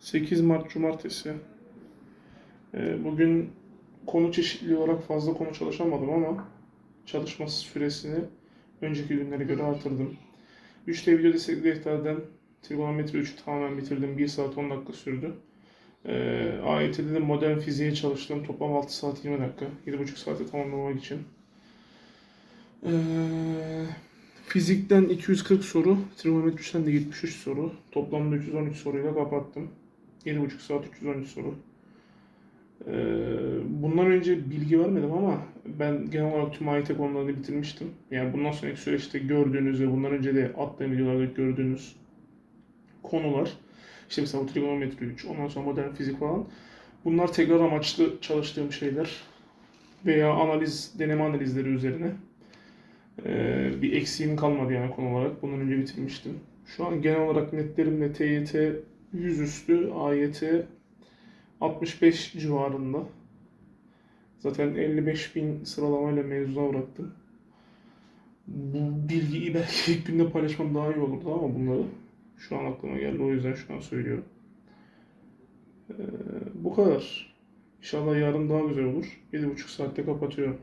8 Mart Cumartesi. Ee, Bugün konu çeşitliliği olarak fazla konu çalışamadım ama çalışma süresini önceki günlere göre artırdım. 3D video destekli defterden trigonometri 3'ü tamamen bitirdim. 1 saat 10 dakika sürdü. Ee, AYT'de de modern fiziğe çalıştım. Toplam 6 saat 20 dakika. 7,5 saate tamamlamak için. Ee, fizikten 240 soru, trigonometriden de 73 soru. Toplamda 313 soruyla kapattım. 7,5 saat 313 soru. Ee, bundan önce bilgi vermedim ama ben genel olarak tüm AYT konularını bitirmiştim. Yani bundan sonraki süreçte gördüğünüz ve bundan önce de attığım videolarda gördüğünüz konular işte mesela trigonometri 3, ondan sonra modern fizik falan. Bunlar tekrar amaçlı çalıştığım şeyler veya analiz, deneme analizleri üzerine. Ee, bir eksiğim kalmadı yani konu olarak. Bundan önce bitirmiştim. Şu an genel olarak netlerimle TYT 100 üstü, AYT 65 civarında. Zaten 55 bin sıralamayla mezuna bıraktım. Bu bilgiyi belki ilk günde paylaşmam daha iyi olurdu ama bunları şu an aklıma geldi. O yüzden şu an söylüyorum. Ee, bu kadar. İnşallah yarın daha güzel olur. 7,5 saatte kapatıyorum.